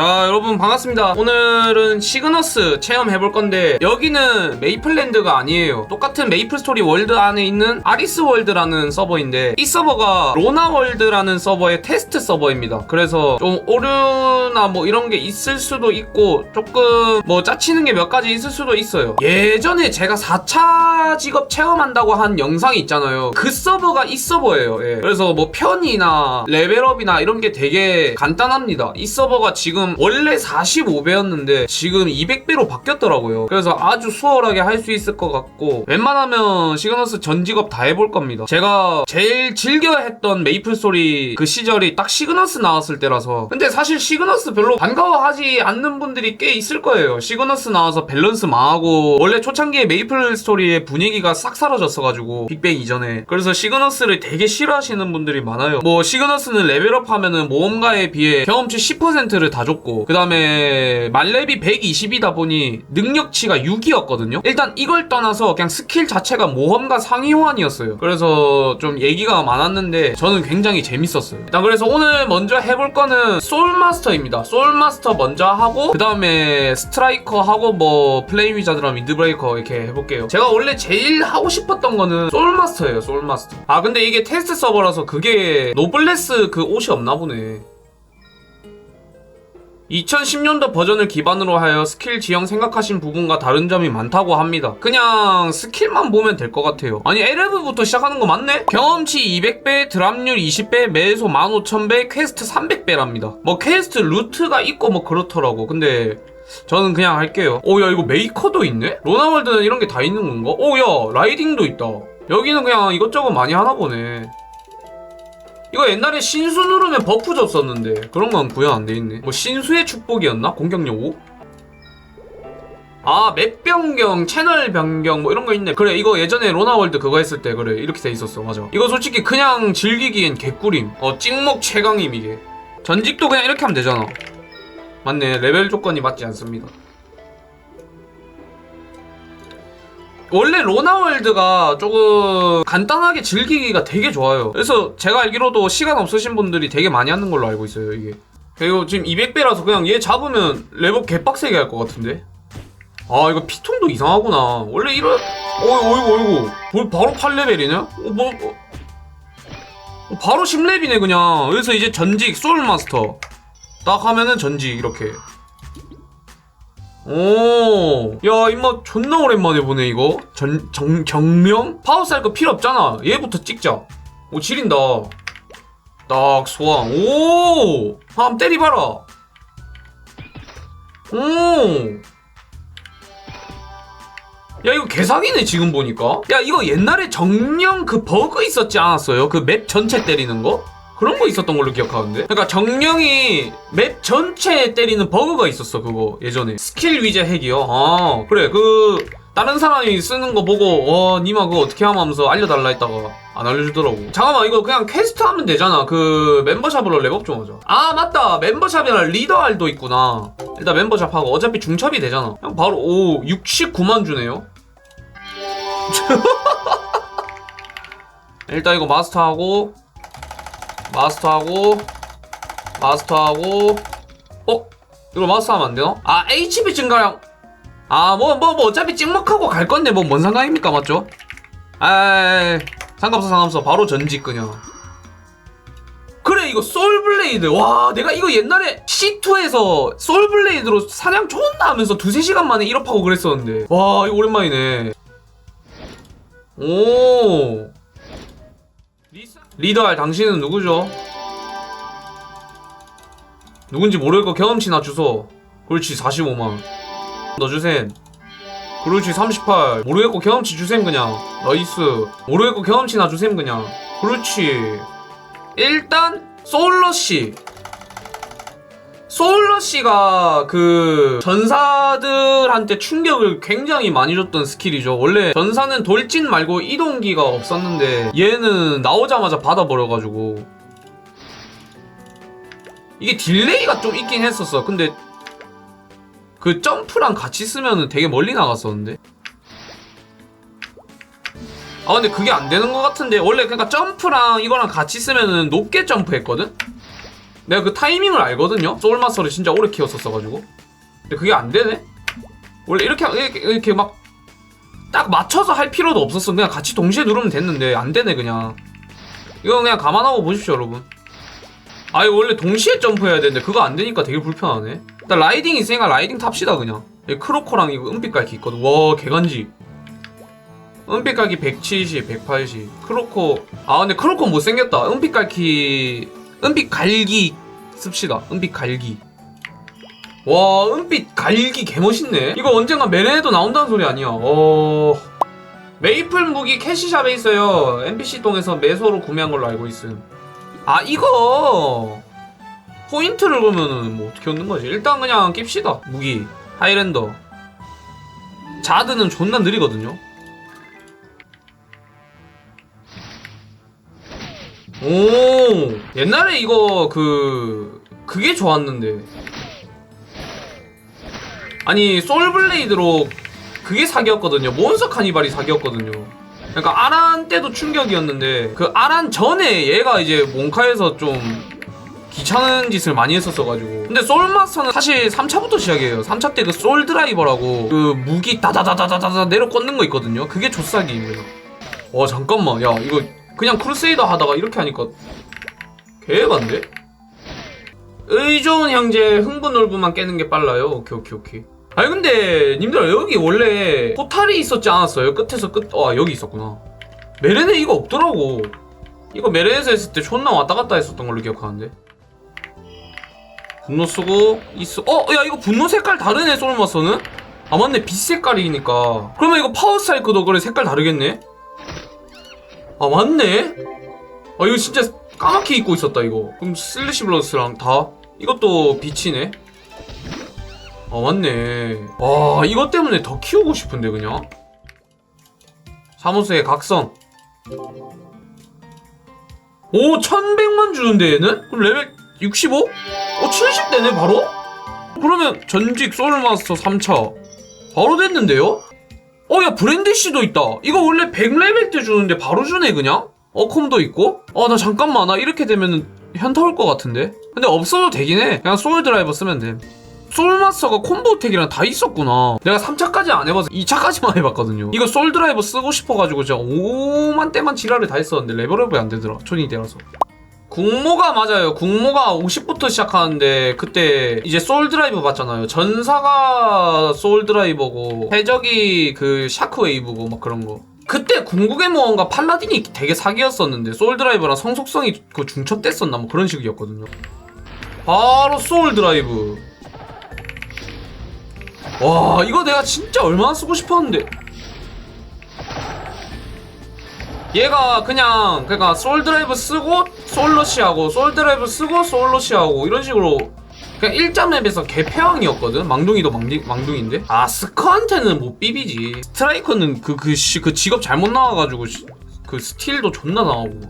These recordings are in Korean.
자 여러분 반갑습니다. 오늘은 시그너스 체험해볼 건데 여기는 메이플랜드가 아니에요. 똑같은 메이플스토리 월드 안에 있는 아리스 월드라는 서버인데 이 서버가 로나 월드라는 서버의 테스트 서버입니다. 그래서 좀 오류나 뭐 이런 게 있을 수도 있고 조금 뭐 짜치는 게 몇 가지 있을 수도 있어요. 예전에 제가 4차 직업 체험한다고 한 영상이 있잖아요. 그 서버가 이 서버예요. 예. 그래서 뭐 편이나 레벨업이나 이런 게 되게 간단합니다. 이 서버가 지금 원래 45배였는데 지금 200배로 바뀌었더라고요. 그래서 아주 수월하게 할 수 있을 것 같고 웬만하면 시그너스 전 직업 다 해볼 겁니다. 제가 제일 즐겨 했던 메이플 스토리 그 시절이 딱 시그너스 나왔을 때라서. 근데 사실 시그너스 별로 반가워하지 않는 분들이 꽤 있을 거예요. 시그너스 나와서 밸런스 망하고 원래 초창기에 메이플 스토리의 분위기가 싹 사라졌어가지고 빅뱅 이전에. 그래서 시그너스를 되게 싫어하시는 분들이 많아요. 뭐 시그너스는 레벨업 하면은 모험가에 비해 경험치 10%를 다 줬고 그 다음에 만렙이 120이다 보니 능력치가 6이었거든요. 일단 이걸 떠나서 그냥 스킬 자체가 모험가 상위 호환이었어요. 그래서 좀 얘기가 많았는데 저는 굉장히 재밌었어요. 일단 그래서 오늘 먼저 해볼 거는 소울마스터입니다. 소울마스터 먼저 하고 그 다음에 스트라이커 하고 뭐 플레임 위자드랑 미드브레이커 이렇게 해볼게요. 제가 원래 제일 하고 싶었던 거는 소울마스터예요 소울마스터. 아 근데 이게 테스트 서버라서 그게 노블레스 그 옷이 없나 보네 2010년도 버전을 기반으로 하여 스킬 지형 생각하신 부분과 다른 점이 많다고 합니다. 그냥 스킬만 보면 될 것 같아요. 아니 LF부터 시작하는 거 맞네? 경험치 200배, 드랍률 20배, 매소 15,000배, 퀘스트 300배랍니다. 뭐 퀘스트 루트가 있고 뭐 그렇더라고. 근데 저는 그냥 할게요. 오, 야, 이거 메이커도 있네? 로나월드는 이런 게 다 있는 건가? 오, 야, 라이딩도 있다. 여기는 그냥 이것저것 많이 하나 보네. 이거 옛날에 신수 누르면 버프 줬었는데 그런 건 구현 안 돼 있네. 뭐 신수의 축복이었나? 공격력 5? 아, 맵 변경, 채널 변경 뭐 이런 거 있네. 그래, 이거 예전에 로나월드 그거 했을 때 그래 이렇게 돼 있었어. 맞아. 이거 솔직히 그냥 즐기기엔 개꿀임. 어, 찍먹 최강임 이게. 전직도 그냥 이렇게 하면 되잖아. 맞네, 레벨 조건이 맞지 않습니다. 원래 로나월드가 조금 간단하게 즐기기가 되게 좋아요. 그래서 제가 알기로도 시간 없으신 분들이 되게 많이 하는 걸로 알고 있어요, 이게. 그리고 지금 200배라서 그냥 얘 잡으면 레벨 개빡세게 할 것 같은데? 아, 이거 피통도 이상하구나. 원래 이런, 어이구, 어이구, 어이구. 뭘 바로 8레벨이냐? 어, 뭐, 어. 어, 바로 10렙이네, 그냥. 그래서 이제 전직, 소울마스터. 딱 하면은 전직, 이렇게. 오, 야, 임마 존나 오랜만에 보네, 이거. 전, 정, 정명? 파워 쌀거 필요 없잖아. 얘부터 찍자. 오, 지린다. 딱, 소환. 오! 한번 때리봐라. 오! 야, 이거 개사기네, 지금 보니까. 야, 이거 옛날에 정령 그 버그 있었지 않았어요? 그 맵 전체 때리는 거? 그런 거 있었던 걸로 기억하는데? 그러니까 정령이 맵 전체에 때리는 버그가 있었어, 그거. 예전에. 스킬 위제 핵이요? 아, 그래. 그, 다른 사람이 쓰는 거 보고, 와, 니마 그거 어떻게 하면 하면서 알려달라 했다가 안 알려주더라고. 잠깐만, 이거 그냥 퀘스트 하면 되잖아. 그, 멤버샵으로 랩업 좀 하자. 아, 맞다. 멤버샵이랑 리더 알도 있구나. 일단 멤버샵 하고, 어차피 중첩이 되잖아. 그냥 바로, 오, 69만 주네요? 일단 이거 마스터하고, 마스터하고 마스터하고 어? 이거 마스터하면 안 되나? 아 HP 증가량. 아뭐뭐 뭐 어차피 찍먹하고 갈 건데 뭐 뭔 상관입니까 맞죠? 아 상관없어 상관없어. 바로 전직 그냥. 그래 이거 솔블레이드. 와 내가 이거 옛날에 C2에서 솔블레이드로 사냥 존나 하면서 두세 시간 만에 1업 하고 그랬었는데. 와 이거 오랜만이네. 오 리더할 당신은 누구죠? 누군지 모르겠고 경험치나 주소. 그렇지 45만. 넣어주셈. 그렇지 38 모르겠고 경험치 주셈 그냥. 나이스. 모르겠고 경험치나 주셈 그냥. 그렇지 일단 소울러시 소울러시가 그 전사들한테 충격을 굉장히 많이 줬던 스킬이죠. 원래 전사는 돌진 말고 이동기가 없었는데 얘는 나오자마자 받아버려가지고 이게 딜레이가 좀 있긴 했었어. 근데 그 점프랑 같이 쓰면은 되게 멀리 나갔었는데. 아 근데 그게 안 되는 것 같은데 원래 그러니까 점프랑 이거랑 같이 쓰면은 높게 점프했거든. 내가 그 타이밍을 알거든요? 소울마스터를 진짜 오래 키웠었어가지고. 근데 그게 안 되네? 원래 이렇게 이렇게, 이렇게 막 딱 맞춰서 할 필요도 없었어. 그냥 같이 동시에 누르면 됐는데 안 되네 그냥. 이거 그냥 감안하고 보십시오 여러분. 아이 원래 동시에 점프해야 되는데 그거 안 되니까 되게 불편하네. 일단 라이딩 있으니까 라이딩 탑시다 그냥. 여기 크로코랑 이거 은빛 깔기 있거든. 와 개간지. 은빛 깔기 170, 180 크로코. 아 근데 크로코 못생겼다. 은빛 깔기 은빛 갈기 씁시다. 은빛 갈기. 와 은빛 갈기 개멋있네. 이거 언젠가 메레에도 나온다는 소리 아니야? 어... 메이플 무기 캐시샵에 있어요. NPC 동에서 매소로 구매한 걸로 알고 있음. 아 이거 포인트를 보면은 뭐 어떻게 얻는 거지? 일단 그냥 낍시다 무기. 하이랜더. 자드는 존나 느리거든요? 오 옛날에 이거 그 그게 좋았는데. 아니 솔블레이드로 그게 사기였거든요. 몬스터 카니발이 사기였거든요. 그러니까 아란 때도 충격이었는데 그 아란 전에 얘가 이제 몽카에서 좀 귀찮은 짓을 많이 했었어가지고. 근데 소울마스터는 사실 3차부터 시작이에요. 3차 때 그 솔드라이버라고 그 무기 다다다다다다 내려 꽂는 거 있거든요. 그게 조싸기입니다. 와 잠깐만. 야 이거 그냥 크루세이더 하다가 이렇게 하니까 개반데? 의좋은 형제 흥분 놀부만 깨는 게 빨라요 오케이 오케이 오케이 아니 근데 님들 여기 원래 포탈이 있었지 않았어요? 끝에서 끝.. 와 여기 있었구나 메렌에 이거 없더라고 이거 메렌에서 했을 때 존나 왔다 갔다 했었던 걸로 기억하는데 분노 쓰고 있어 어? 야 이거 분노 색깔 다르네 솔마서는? 아 맞네 빛 색깔이니까 그러면 이거 파워 스트라이크도 그래 색깔 다르겠네? 아 맞네? 아 이거 진짜 까맣게 입고 있었다 이거 그럼 슬래시 블러스랑 다 이것도 빛이네 아 맞네 와 이것 때문에 더 키우고 싶은데 그냥 사무소의 각성 오 1100만 주는데 얘는? 그럼 레벨 65? 어 70되네 바로? 그러면 전직 소울마스터 3차 바로 됐는데요? 어 야 브랜디씨도 있다 이거 원래 100레벨 때 주는데 바로 주네 그냥? 어컴도 있고? 아 나 잠깐만 나 이렇게 되면은 현타 올 것 같은데? 근데 없어도 되긴 해. 그냥 소울 드라이버 쓰면 돼. 솔마스터가 콤보텍이랑 다 있었구나. 내가 3차까지 안 해봐서 2차까지만 해봤거든요. 이거 솔 드라이버 쓰고 싶어가지고 진짜 5만 대만 지랄을 다 했었는데 레벨업이 안 되더라 촌이 되라서. 국모가 맞아요. 국모가 50부터 시작하는데 그때 이제 솔 드라이브 봤잖아요. 전사가 솔 드라이버고 해적이 그 샤크웨이브고 막 그런 거 그때 궁극의 모험과 팔라딘이 되게 사기였었는데 소울 드라이브랑 성속성이 그 중첩됐었나 뭐 그런 식이었거든요. 바로 소울 드라이브. 와 이거 내가 진짜 얼마나 쓰고 싶었는데. 얘가 그냥 그러니까 소울 드라이브 쓰고 솔러시하고 소울 드라이브 쓰고 솔러시하고 이런 식으로 그냥 1.맵에서 개패왕이었거든 망둥이도 망디, 망둥인데 아 스커한테는 못 비비지 스트라이커는 그, 그, 씨, 그 직업 잘못 나와가지고 씨, 그 스틸도 존나 나오고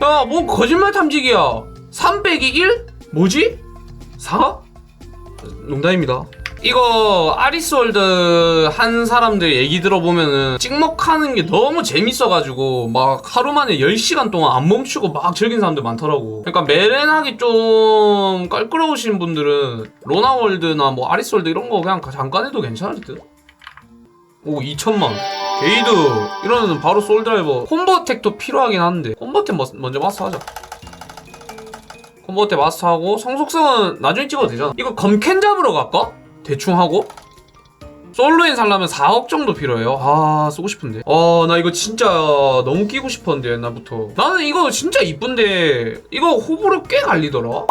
야뭐 거짓말 탐지기야 3 빼기 1? 뭐지? 4? 농담입니다 이거 아리스월드 한 사람들 얘기 들어보면은 찍먹하는 게 너무 재밌어가지고 막 하루 만에 10시간 동안 안 멈추고 막 즐긴 사람들 많더라고. 그러니까 메렌하기 좀 껄끄러우신 분들은 로나월드나 뭐 아리스월드 이런 거 그냥 잠깐 해도 괜찮을 듯? 오 2천만. 게이드. 이러면 바로 솔드라이버. 콤보텍도 필요하긴 한데. 콤보텍 뭐, 먼저 마스터하자. 콤보텍 마스터하고 성속성은 나중에 찍어도 되잖아. 이거 검캔 잡으러 갈까? 대충 하고 솔로인 살려면 4억 정도 필요해요. 아 쓰고 싶은데. 아나 이거 진짜 너무 끼고 싶었는데 옛날부터. 나는 이거 진짜 이쁜데 이거 호불호 꽤 갈리더라.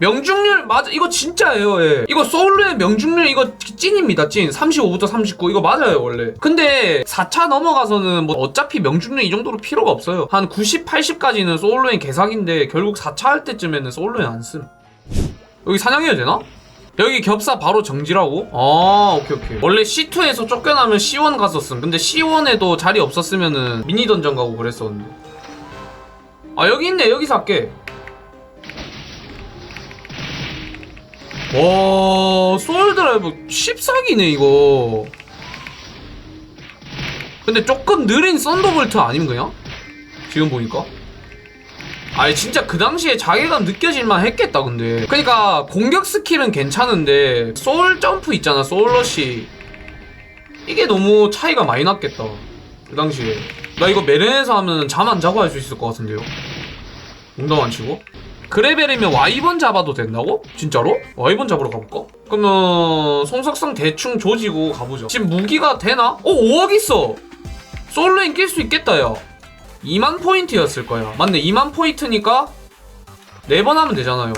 명중률 맞아 이거 진짜예요. 예. 이거 솔로의 명중률 이거 찐입니다. 찐 35부터 39 이거 맞아요 원래. 근데 4차 넘어가서는 뭐 어차피 명중률 이 정도로 필요가 없어요. 한 90, 80까지는 솔로인 개사기인데 결국 4차 할 때쯤에는 솔로인 안 씀. 여기 사냥해야 되나? 여기 겹사 바로 정지라고? 아 오케이 오케이. 원래 C2에서 쫓겨나면 C1 갔었음. 근데 C1에도 자리 없었으면은 미니 던전 가고 그랬었는데. 아 여기 있네. 여기서 할게. 와 소울드라이브 14기네 이거. 근데 조금 느린 썬더볼트 그냥? 지금 보니까 아니 진짜 그 당시에 자괴감 느껴질만 했겠다 근데 그러니까 공격 스킬은 괜찮은데 소울 점프 있잖아 소울러시 이게 너무 차이가 많이 났겠다 그 당시에 나 이거 메렌에서 하면 잠 안 자고 할 수 있을 것 같은데요 농담 안 치고 그레벨이면 와이번 잡아도 된다고? 진짜로? 와이번 잡으러 가볼까? 그러면 송석성 대충 조지고 가보죠 지금 무기가 되나? 어 5억 있어 솔로인 낄 수 있겠다 야 2만 포인트였을 거야 맞네 2만 포인트니까 4번 하면 되잖아요.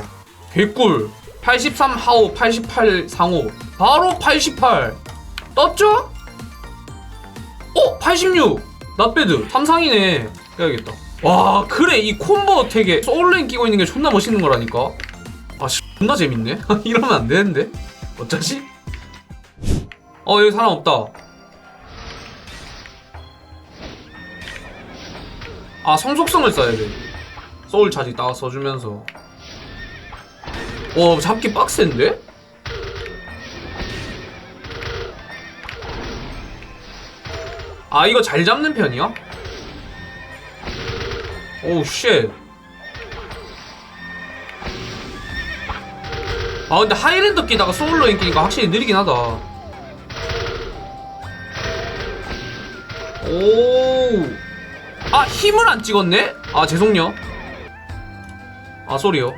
개꿀. 83 하오 88 상호 바로 88 떴죠? 어? 86 낫배드. 3상이네. 해야겠다. 와 그래 이 콤보 되게 소울레인 끼고 있는 게 존나 멋있는 거라니까. 아 씨, 존나 재밌네? 이러면 안 되는데? 어쩌지? 어 여기 사람 없다 아 성속성을 써야 돼 소울 차지 딱 써주면서 와 잡기 빡센데? 아 이거 잘 잡는 편이야? 오우 쉣. 아 근데 하이랜더 끼다가 소울로 인기니까 확실히 느리긴 하다. 오. 아 힘을 안 찍었네? 아 죄송요. 아 소리요.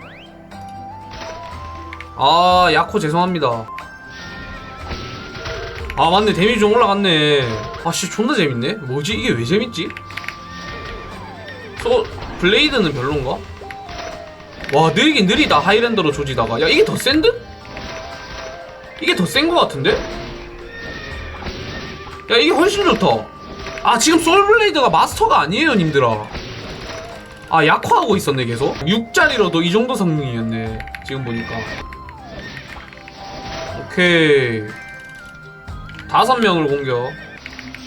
아 야코 죄송합니다. 아 맞네 데미지 좀 올라갔네. 아씨 존나 재밌네. 뭐지 이게 왜 재밌지? 소 블레이드는 별론가? 와 느리긴 느리다 하이랜더로 조지다가 야 이게 더센 듯? 이게 더 센 거 같은데? 야 이게 훨씬 좋다 아 지금 솔블레이드가 마스터가 아니에요 님들아. 아 약화하고 있었네 계속. 6짜리로도 이 정도 성능이었네 지금 보니까. 오케이. 다섯 명을 공격.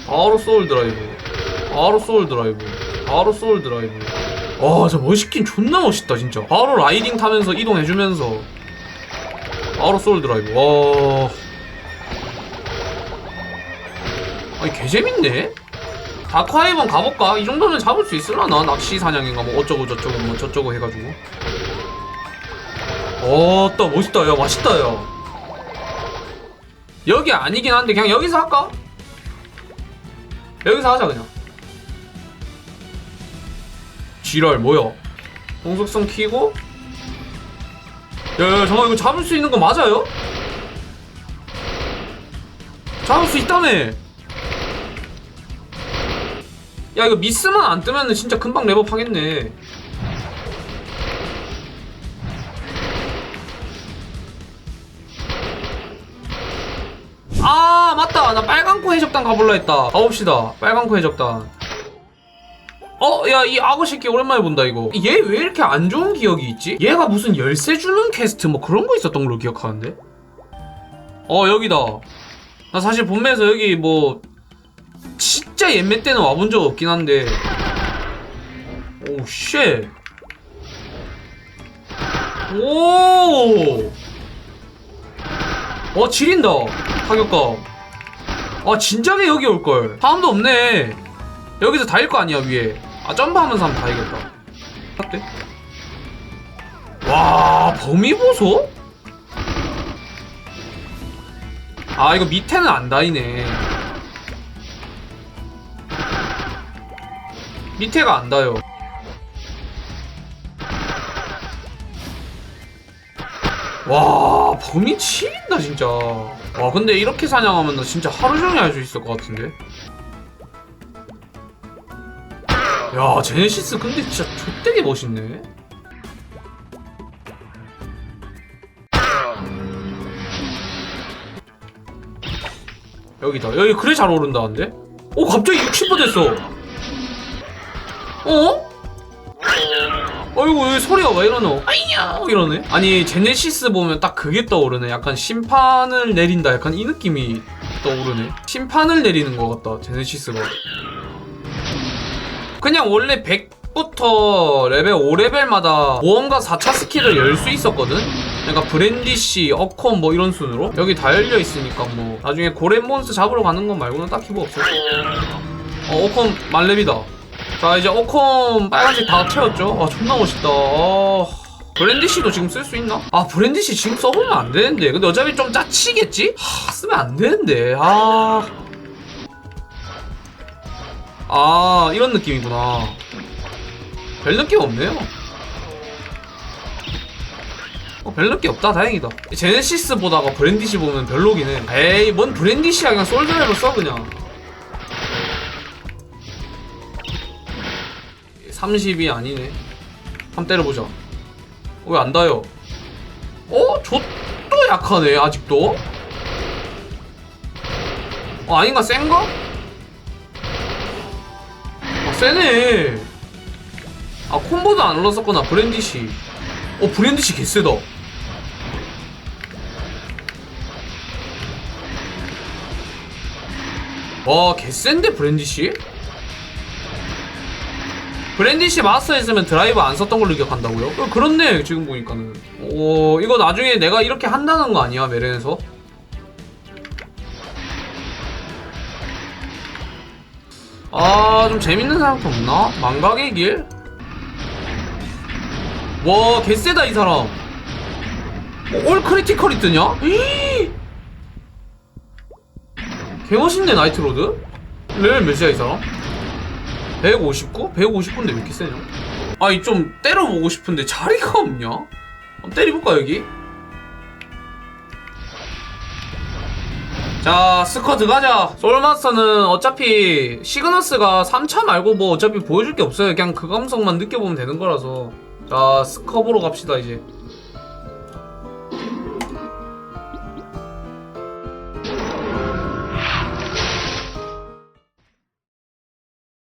바로 소울 드라이브. 바로 소울 드라이브. 바로 소울 드라이브. 와 진짜 멋있긴 존나 멋있다 진짜. 바로 라이딩 타면서 이동해주면서. 바로 소울 드라이브. 와. 아니 개재밌네 다크하이번 가볼까? 이 정도면 잡을 수 있을라나? 낚시 사냥인가 뭐 어쩌고 저쩌고 뭐 저쩌고 해가지고 어따 멋있다 야 맛있다 야 여기 아니긴 한데 그냥 여기서 할까? 여기서 하자 그냥 지랄 뭐야 공속성 키고 야야 잠깐 이거 잡을 수 있는 거 맞아요? 잡을 수 있다며 야 이거 미스만 안 뜨면은 진짜 금방 랩업 하겠네 아 맞다 나 빨강코 해적단 가볼라 했다 가봅시다 빨강코 해적단 어, 야, 이 악어 새끼 오랜만에 본다, 이거. 얘 왜 이렇게 안 좋은 기억이 있지? 얘가 무슨 열쇠 주는 퀘스트 뭐 그런 거 있었던 걸로 기억하는데? 어, 여기다. 나 사실 본매에서 여기 뭐, 진짜 옛매 때는 와본 적 없긴 한데. 오, 쉣. 오! 어, 지린다. 타격감. 아, 진작에 여기 올걸. 사람도 없네. 여기서 다 일 거 아니야 위에 아 점프하면서 한번 다이겠다 어때? 와 범위 보소? 아 이거 밑에는 안 다이네 밑에가 안 닿아요. 와 범위 치인다 진짜. 와 근데 이렇게 사냥하면 나 진짜 하루 종일 할 수 있을 것 같은데? 야 제네시스 근데 진짜 좆되게 멋있네. 여기다. 여기 그래 잘 오른다는데? 오 갑자기 60% 됐어 어? 어이구 소리가 왜 이러노? 아이야 이러네? 아니 제네시스 보면 딱 그게 떠오르네. 약간 심판을 내린다. 약간 이 느낌이 떠오르네. 심판을 내리는 것 같다 제네시스가. 그냥 원래 100부터 레벨 5레벨마다 모험가 4차 스킬을 열 수 있었거든? 그러니까 브랜디시, 어컴 뭐 이런 순으로? 여기 다 열려 있으니까 뭐. 나중에 고렘 몬스터 잡으러 가는 건 말고는 딱히 뭐 없어. 어 어컴 만렙이다 자 이제 오콤 빨간색 다 채웠죠? 아 존나 멋있다. 아, 브랜디시도 지금 쓸 수 있나? 아 브랜디시 지금 써보면 안 되는데. 근데 어차피 좀 짜치겠지? 하, 쓰면 안 되는데. 아... 아 이런 느낌이구나. 별 느낌 없네요. 어, 별 느낌 없다. 다행이다. 제네시스 보다가 브랜디시 보면 별로긴 해. 에이 뭔 브랜디시야. 그냥 솔드레로 써 그냥 30이 아니네. 한번 때려보자. 왜 안 닿아요? 어? 저또 약하네 아직도? 어 아닌가? 센가? 아 세네. 아 콤보도 안 올랐었구나 브랜디시. 어 브랜디시 개쎄다. 와 개센데 브랜디시? 브랜디시 마스터 했으면 드라이브 안 썼던 걸로 기억한다고요? 어, 그렇네 지금 보니까는 오 이거 나중에 내가 이렇게 한다는 거 아니야 메렌에서? 아 좀 재밌는 사람도 없나? 망각의 길? 와 개쎄다 이 사람 어, 올 크리티컬이 뜨냐? 이 개멋있네 나이트로드 레벨 몇이야 이 사람? 159? 159인데 왜 이렇게 세냐? 아니 좀 때려보고 싶은데 자리가 없냐? 한번 때려볼까 여기? 자 스쿼드 가자 솔마스터는 어차피 시그너스가 3차 말고 뭐 어차피 보여줄 게 없어요 그냥 그 감성만 느껴보면 되는 거라서 자 스커보러 갑시다 이제